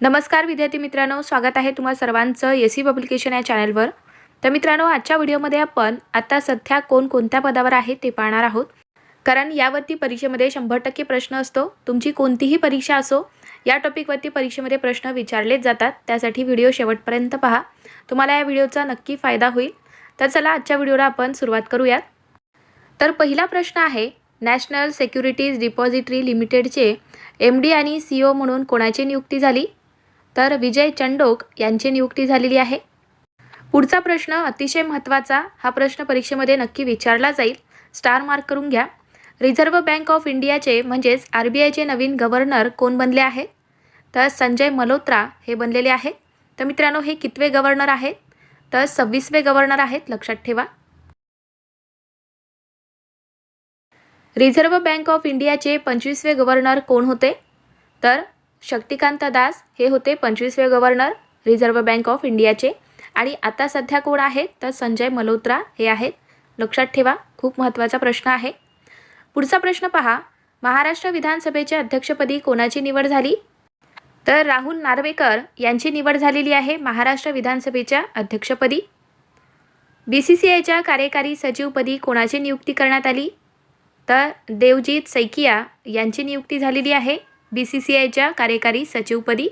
नमस्कार विद्यार्थी मित्रांनो स्वागत आहे तुम्हा सर्वांचं एस सी पब्लिकेशन या चॅनलवर. तर मित्रांनो आजच्या व्हिडिओमध्ये आपण आता सध्या कोण कोणत्या पदावर आहे ते पाहणार आहोत. कारण यावरती परीक्षेमध्ये शंभर टक्के प्रश्न असतो. तुमची कोणतीही परीक्षा असो या टॉपिकवरती परीक्षेमध्ये प्रश्न विचारलेच जातात. त्यासाठी व्हिडिओ शेवटपर्यंत पहा. तुम्हाला या व्हिडिओचा नक्की फायदा होईल. तर चला आजच्या व्हिडिओला आपण सुरुवात करूयात. तर पहिला प्रश्न आहे नॅशनल सेक्युरिटीज डिपॉझिटरी लिमिटेडचे एम डी आणि सी ओ म्हणून कोणाची नियुक्ती झाली? तर विजय चंडोक यांची नियुक्ती झालेली आहे. पुढचा प्रश्न अतिशय महत्त्वाचा हा प्रश्न परीक्षेमध्ये नक्की विचारला जाईल. स्टार मार्क करून घ्या. रिझर्व्ह बँक ऑफ इंडियाचे म्हणजेच आर बी आयचे नवीन गव्हर्नर कोण बनले आहे? तर संजय मल्होत्रा हे बनलेले आहे. तर मित्रांनो हे कितवे गव्हर्नर आहेत? तर सव्वीसवे गव्हर्नर आहेत लक्षात ठेवा. रिझर्व्ह बँक ऑफ इंडियाचे पंचवीसवे गव्हर्नर कोण होते? तर शक्तिकांत दास हे होते पंचवीसवे गव्हर्नर रिझर्व्ह बँक ऑफ इंडियाचे. आणि आता सध्या कोण आहेत? तर संजय मल्होत्रा हे आहेत. लक्षात ठेवा खूप महत्त्वाचा प्रश्न आहे. पुढचा प्रश्न पहा महाराष्ट्र विधानसभेच्या अध्यक्षपदी कोणाची निवड झाली? तर राहुल नार्वेकर यांची निवड झालेली आहे महाराष्ट्र विधानसभेच्या अध्यक्षपदी. बी सी सी आयच्या कार्यकारी सचिवपदी कोणाची नियुक्ती करण्यात आली? तर देवजीत सैकिया यांची नियुक्ती झालेली आहे. बी सी सी आयच्या कार्यकारी सचिवपदी.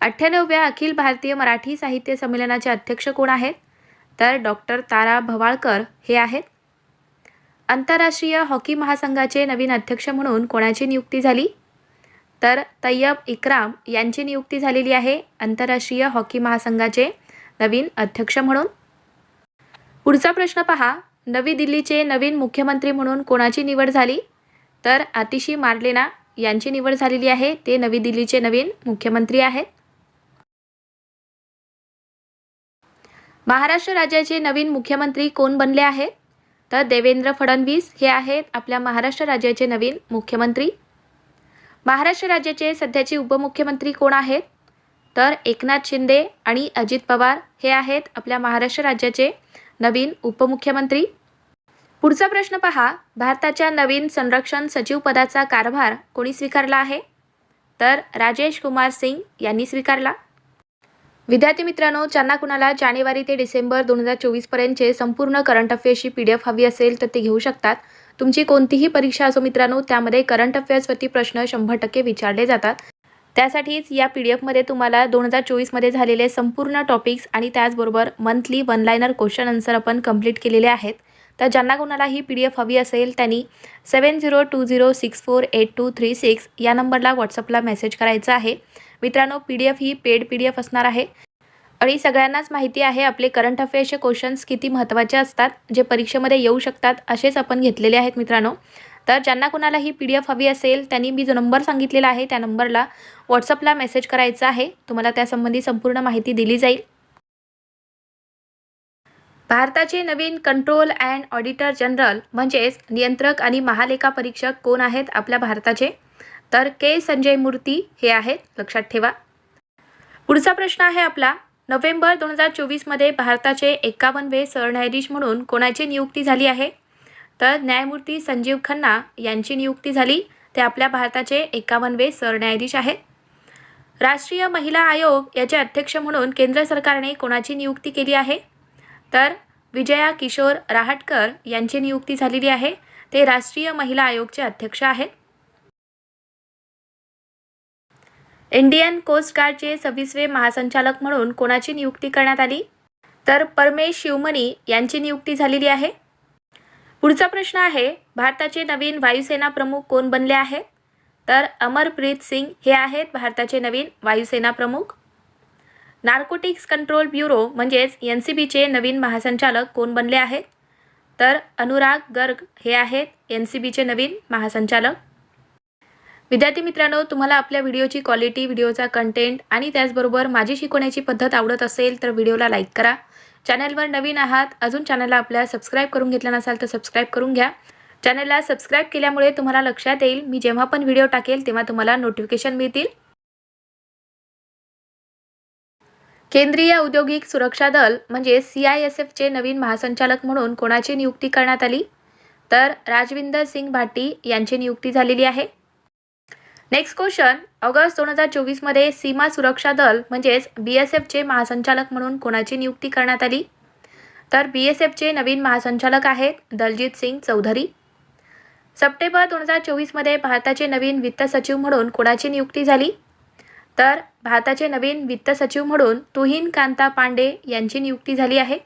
अठ्ठ्याण्णव्या अखिल भारतीय मराठी साहित्य संमेलनाचे अध्यक्ष कोण आहेत? तर डॉक्टर तारा भवाळकर हे आहेत. आंतरराष्ट्रीय हॉकी महासंघाचे नवीन अध्यक्ष म्हणून कोणाची नियुक्ती झाली? तर तय्यब इक्राम यांची नियुक्ती झालेली आहे आंतरराष्ट्रीय हॉकी महासंघाचे नवीन अध्यक्ष म्हणून. पुढचा प्रश्न पहा. नवी दिल्लीचे नवीन मुख्यमंत्री म्हणून कोणाची निवड झाली? तर आतिशी मार्लेना यांची निवड झालेली आहे. ते नवी दिल्लीचे नवीन मुख्यमंत्री आहेत. महाराष्ट्र राज्याचे नवीन मुख्यमंत्री कोण बनले आहेत? तर देवेंद्र फडणवीस हे आहेत आपल्या महाराष्ट्र राज्याचे नवीन मुख्यमंत्री. महाराष्ट्र राज्याचे सध्याचे उपमुख्यमंत्री कोण आहेत? तर एकनाथ शिंदे आणि अजित पवार हे आहेत आपल्या महाराष्ट्र राज्याचे नवीन उपमुख्यमंत्री? पुढचा प्रश्न पहा. भारताच्या नवीन संरक्षण सचिवपदाचा कारभार कोणी स्वीकारला आहे? तर राजेश कुमार सिंग यांनी स्वीकारला. विद्यार्थी मित्रांनो ज्यांना कुणाला जानेवारी ते डिसेंबर दोन हजार चोवीसपर्यंतचे संपूर्ण करंट अफेअर्सची पी डी एफ हवी असेल तर ते घेऊ शकतात. तुमची कोणतीही परीक्षा असो मित्रांनो त्यामध्ये करंट अफेअर्सवरती प्रश्न शंभर टक्के विचारले जातात. त्यासाठीच या पी डी एफमध्ये तुम्हाला दोन हजार चोवीसमध्ये झालेले संपूर्ण टॉपिक्स आणि त्याचबरोबर monthly one liner question answer आपण कंप्लीट केलेले आहेत. तर ज्यांना कोणाला ही पी डी एफ हवी असेल त्यांनी seven zero two zero six four eight two three six या नंबरला व्हॉट्सअपला मेसेज करायचा आहे. मित्रांनो पी डी एफ ही पेड पी डी एफ असणार आहे. आणि सगळ्यांनाच माहिती आहे आपले करंट अफेअर्सचे क्वेश्चन्स किती महत्त्वाचे असतात जे परीक्षेमध्ये येऊ शकतात असेच आपण घेतलेले आहेत मित्रांनो. तर ज्यांना कोणाला ही पी डी एफ हवी असेल त्यांनी मी जो नंबर सांगितलेला आहे त्या नंबरला व्हॉट्सअपला मेसेज करायचा आहे. तुम्हाला त्यासंबंधी संपूर्ण माहिती दिली जाईल. भारताचे नवीन कंट्रोल अँड ऑडिटर जनरल म्हणजेच नियंत्रक आणि महालेखा परीक्षक कोण आहेत आपल्या भारताचे? तर के संजय मूर्ती हे आहेत. लक्षात ठेवा. पुढचा प्रश्न आहे आपला. नोव्हेंबर दोन हजार चोवीसमध्ये भारताचे एकावन्नवे सरन्यायाधीश म्हणून कोणाची नियुक्ती झाली आहे? तर न्यायमूर्ती संजीव खन्ना यांची नियुक्ती झाली. ते आपल्या भारताचे एकावन्नवे सरन्यायाधीश आहेत. राष्ट्रीय महिला आयोग याचे अध्यक्ष म्हणून केंद्र सरकारने कोणाची नियुक्ती केली आहे? तर विजया किशोर राहटकर यांची नियुक्ती झालेली आहे. ते राष्ट्रीय महिला आयोगचे अध्यक्ष आहेत. इंडियन कोस्ट गार्डचे सव्वीसवे महासंचालक म्हणून कोणाची नियुक्ती करण्यात आली? तर परमेश शिवमणी यांची नियुक्ती झालेली आहे. पुढचा प्रश्न आहे भारताचे नवीन वायुसेना प्रमुख कोण बनले आहेत? तर अमरप्रीत सिंग हे आहेत भारताचे नवीन वायुसेना प्रमुख. नार्कोटिक्स कंट्रोल ब्युरो म्हणजेच एन सी बीचे नवीन महासंचालक कोण बनले आहेत? तर अनुराग गर्ग हे आहेत एन सी बीचे नवीन महासंचालक. विद्यार्थी मित्रांनो तुम्हाला आपल्या व्हिडिओची क्वालिटी व्हिडिओचा कंटेंट आणि त्याचबरोबर माझी शिकवण्याची पद्धत आवडत असेल तर व्हिडिओला लाईक करा. चॅनलवर नवीन आहात अजून चॅनलला आपल्या सबस्क्राईब करून घेतला नसाल तर सबस्क्राईब करून घ्या. चॅनलला सबस्क्राईब केल्यामुळे तुम्हाला लक्षात येईल मी जेव्हा पण व्हिडिओ टाकेल तेव्हा तुम्हाला नोटिफिकेशन मिळतील. केंद्रीय औद्योगिक सुरक्षा दल म्हणजे सी आय एस एफचे नवीन महासंचालक म्हणून कोणाची नियुक्ती करण्यात आली? तर राजविंदर सिंग भाटी यांची नियुक्ती झालेली आहे. नेक्स्ट क्वेश्चन ऑगस्ट दोन हजार चोवीसमध्ये सीमा सुरक्षा दल म्हणजेच बी एस एफचे महासंचालक म्हणून कोणाची नियुक्ती करण्यात आली? तर बी एस एफचे नवीन महासंचालक आहेत दलजीत सिंग चौधरी. सप्टेंबर दोन हजार चोवीसमध्ये भारताचे नवीन वित्त सचिव म्हणून कोणाची नियुक्ती झाली? तर भारताचे नवीन वित्त सचिव म्हणून तुहीन कांता पांडे यांची नियुक्ती झाली आहे.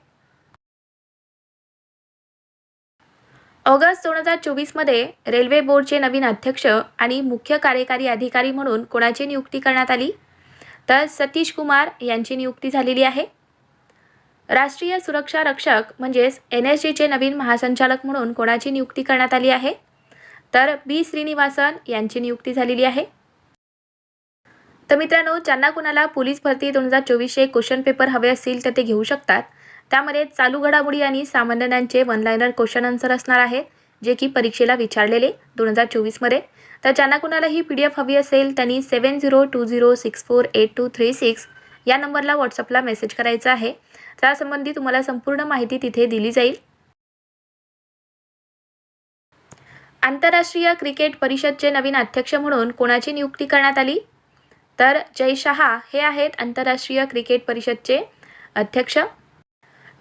ऑगस्ट दोन हजार चोवीसमध्ये रेल्वे बोर्डचे नवीन अध्यक्ष आणि मुख्य कार्यकारी अधिकारी म्हणून कोणाची नियुक्ती करण्यात आली? तर सतीश कुमार यांची नियुक्ती झालेली आहे. राष्ट्रीय सुरक्षा रक्षक म्हणजेच एन एस जीचे नवीन महासंचालक म्हणून कोणाची नियुक्ती करण्यात आली आहे? तर बी श्रीनिवासन यांची नियुक्ती झालेली आहे. तर मित्रांनो ज्यांना कुणाला पोलीस भरती दोन हजार चोवीसचे क्वेश्चन पेपर हवे असतील तर ते घेऊ शकतात. त्यामध्ये चालू घडामोडी आणि सामान्यांचे वनलायनर क्वेश्चन आन्सर असणार आहेत जे की परीक्षेला विचारलेले दोन हजार चोवीसमध्ये तर ज्यांना कुणाला ही पी डी एफ हवी असेल त्यांनी seven zero two zero six four eight two three six या नंबरला व्हॉट्सअपला मेसेज करायचा आहे. त्यासंबंधी तुम्हाला संपूर्ण माहिती तिथे दिली जाईल. आंतरराष्ट्रीय क्रिकेट परिषदचे नवीन अध्यक्ष म्हणून कोणाची नियुक्ती करण्यात आली? तर जय शहा हे आहेत आंतरराष्ट्रीय क्रिकेट परिषदचे अध्यक्ष.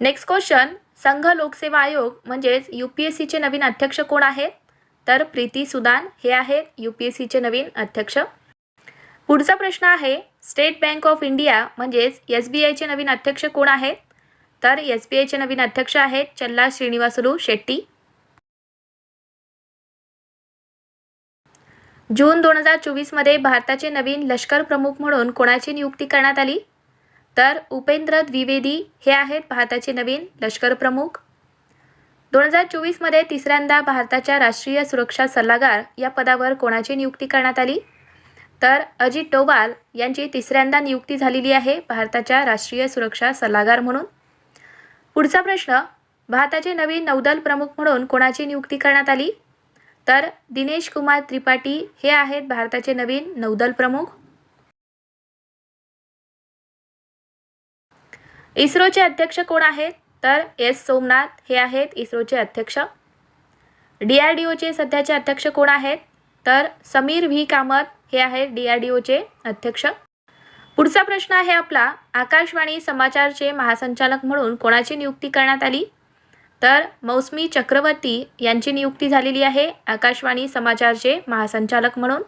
नेक्स्ट क्वेश्चन संघ लोकसेवा आयोग म्हणजेच यू पी एस सीचे नवीन अध्यक्ष कोण आहेत? तर प्रीती सुदान हे आहेत यू पी एस सीचे नवीन अध्यक्ष. पुढचा प्रश्न आहे स्टेट बँक ऑफ इंडिया म्हणजेच एस बी आयचे नवीन अध्यक्ष कोण आहेत? तर एस बी आयचे नवीन अध्यक्ष आहेत चल्ला श्रीनिवासलू शेट्टी. जून दोन हजार चोवीसमध्ये भारताचे नवीन लष्कर प्रमुख म्हणून कोणाची नियुक्ती करण्यात आली? तर उपेंद्र द्विवेदी हे आहेत भारताचे नवीन लष्कर प्रमुख. दोन हजार चोवीसमध्ये तिसऱ्यांदा भारताच्या राष्ट्रीय सुरक्षा सल्लागार या पदावर कोणाची नियुक्ती करण्यात आली? तर अजित डोवाल यांची तिसऱ्यांदा नियुक्ती झालेली आहे भारताच्या राष्ट्रीय सुरक्षा सल्लागार म्हणून. पुढचा प्रश्न भारताचे नवीन नौदल प्रमुख म्हणून कोणाची नियुक्ती करण्यात आली? तर दिनेश कुमार त्रिपाठी हे आहेत भारताचे नवीन नौदल प्रमुख. इस्रोचे अध्यक्ष कोण आहेत? तर एस. सोमनाथ हे आहेत इस्रोचे अध्यक्ष. डी आर डी ओचे सध्याचे अध्यक्ष कोण आहेत? तर समीर व्ही. कामत हे आहेत डी आर डी ओचे अध्यक्ष. पुढचा प्रश्न आहे आपला आकाशवाणी समाचारचे महासंचालक म्हणून कोणाची नियुक्ती करण्यात आली? तर मौसमी चक्रवर्ती यांची नियुक्ती झालेली आहे आकाशवाणी समाचारचे महासंचालक म्हणून.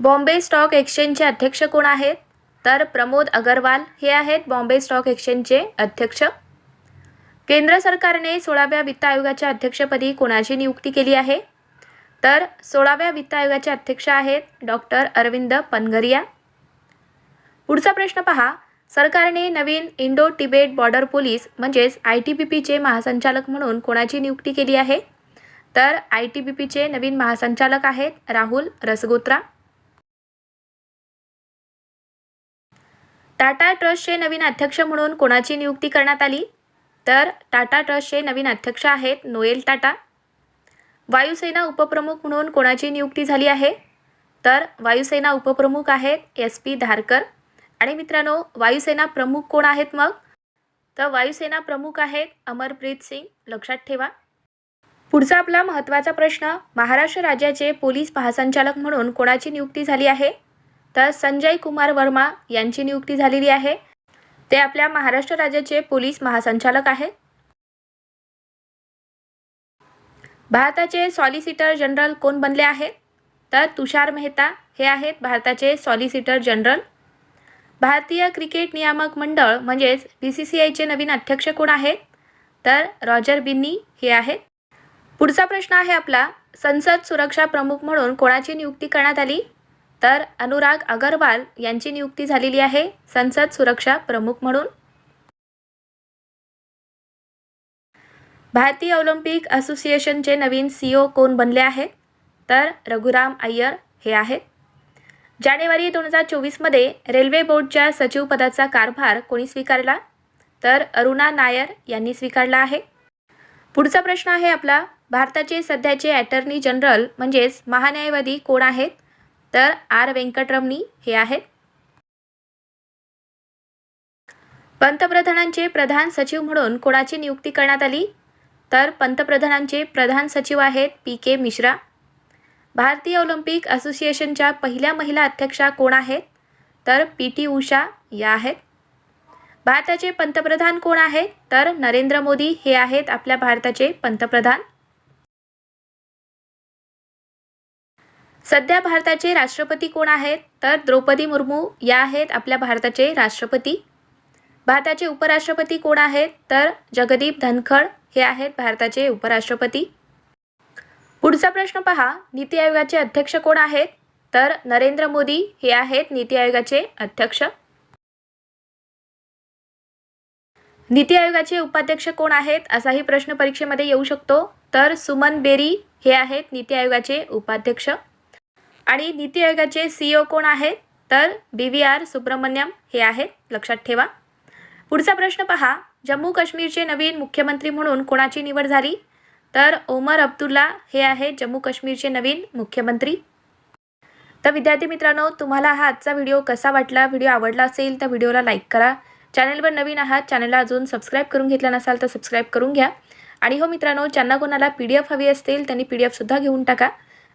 बॉम्बे स्टॉक एक्सचेंजचे अध्यक्ष कोण आहेत? तर प्रमोद अगरवाल हे आहेत बॉम्बे स्टॉक एक्सचेंजचे अध्यक्ष. केंद्र सरकारने सोळाव्या वित्त आयोगाच्या अध्यक्षपदी कोणाची नियुक्ती केली आहे? तर सोळाव्या वित्त आयोगाचे अध्यक्ष आहेत डॉक्टर अरविंद पनगरिया पुढचा प्रश्न पहा. सरकारने नवीन इंडो तिबेट बॉर्डर पोलीस म्हणजेच आय टी बी पीचे महासंचालक म्हणून कोणाची नियुक्ती केली आहे? तर आय टी बी पीचे नवीन महासंचालक आहेत राहुल रसगोत्रा. टाटा ट्रस्टचे नवीन अध्यक्ष म्हणून कोणाची नियुक्ती करण्यात आली? तर टाटा ट्रस्टचे नवीन अध्यक्ष आहेत नोएल टाटा. वायुसेना उपप्रमुख म्हणून कोणाची नियुक्ती झाली आहे? तर वायुसेना उपप्रमुख आहेत एस पी धारकर. आणि मित्रांनो वायुसेना प्रमुख कोण आहेत मग? तर वायुसेना प्रमुख आहेत अमरप्रीत सिंग. लक्षात ठेवा. पुढचा आपला महत्त्वाचा प्रश्न महाराष्ट्र राज्याचे पोलीस महासंचालक म्हणून कोणाची नियुक्ती झाली आहे? तर संजय कुमार वर्मा यांची नियुक्ती झालेली आहे. ते आपल्या महाराष्ट्र राज्याचे पोलीस महासंचालक आहेत. भारताचे सॉलिसिटर जनरल कोण बनले आहेत? तर तुषार मेहता हे आहेत भारताचे सॉलिसिटर जनरल. भारतीय क्रिकेट नियामक मंडळ म्हणजेच बी सी सी आयचे नवीन अध्यक्ष कोण आहेत? तर रॉजर बिन्नी हे आहेत. पुढचा प्रश्न आहे आपला संसद सुरक्षा प्रमुख म्हणून कोणाची नियुक्ती करण्यात आली? तर अनुराग अगरवाल यांची नियुक्ती झालेली आहे. संसद सुरक्षा प्रमुख म्हणून. भारतीय ऑलिम्पिक असोसिएशनचे नवीन सी ओ कोण बनले आहेत? तर रघुराम अय्यर हे आहेत. जानेवारी दोन हजार चोवीसमध्ये रेल्वे बोर्डच्या सचिवपदाचा कारभार कोणी स्वीकारला? तर अरुणा नायर यांनी स्वीकारला आहे. पुढचा प्रश्न आहे आपला. भारताचे सध्याचे ॲटर्नी जनरल म्हणजेच महान्यायवादी कोण आहेत? तर आर व्यंकटरमणी हे आहेत. पंतप्रधानांचे प्रधान सचिव म्हणून कोणाची नियुक्ती करण्यात आली? तर पंतप्रधानांचे प्रधान सचिव आहेत पी के मिश्रा. भारतीय ऑलिम्पिक असोसिएशनच्या पहिल्या महिला अध्यक्षा कोण आहेत? तर पी टी उषा या आहेत. भारताचे पंतप्रधान कोण आहेत? तर नरेंद्र मोदी हे आहेत आपल्या भारताचे पंतप्रधान. सध्या भारताचे राष्ट्रपती कोण आहेत? तर द्रौपदी मुर्मू या आहेत आपल्या भारताचे राष्ट्रपती. भारताचे उपराष्ट्रपती कोण आहेत? तर जगदीप धनखड हे आहेत भारताचे उपराष्ट्रपती. पुढचा प्रश्न पहा नीती आयोगाचे अध्यक्ष कोण आहेत? तर नरेंद्र मोदी हे आहेत नीती आयोगाचे अध्यक्ष. नीती आयोगाचे उपाध्यक्ष कोण आहेत? असाही प्रश्न परीक्षेमध्ये येऊ शकतो. तर सुमन बेरी हे आहेत नीती आयोगाचे उपाध्यक्ष. आणि नीती आयोगाचे सीईओ कोण आहेत? तर बी व्ही आर सुब्रमण्यम हे आहेत. लक्षात ठेवा. पुढचा प्रश्न पहा. जम्मू काश्मीरचे नवीन मुख्यमंत्री म्हणून कोणाची निवड झाली? तर ओमर अब्दुल्ला हे आहेत जम्मू काश्मीरचे नवीन मुख्यमंत्री. तर विद्यार्थी मित्रांनो तुम्हाला हा आजचा व्हिडिओ कसा वाटला? व्हिडिओ आवडला असेल तर व्हिडिओला लाईक करा. चॅनलवर नवीन आहात चॅनलला अजून सबस्क्राईब करून घेतला नसाल तर सबस्क्राईब करून घ्या. आणि हो मित्रांनो ज्यांना कोणाला पी डी एफ हवी असतील त्यांनी पी डी एफसुद्धा घेऊन टाका.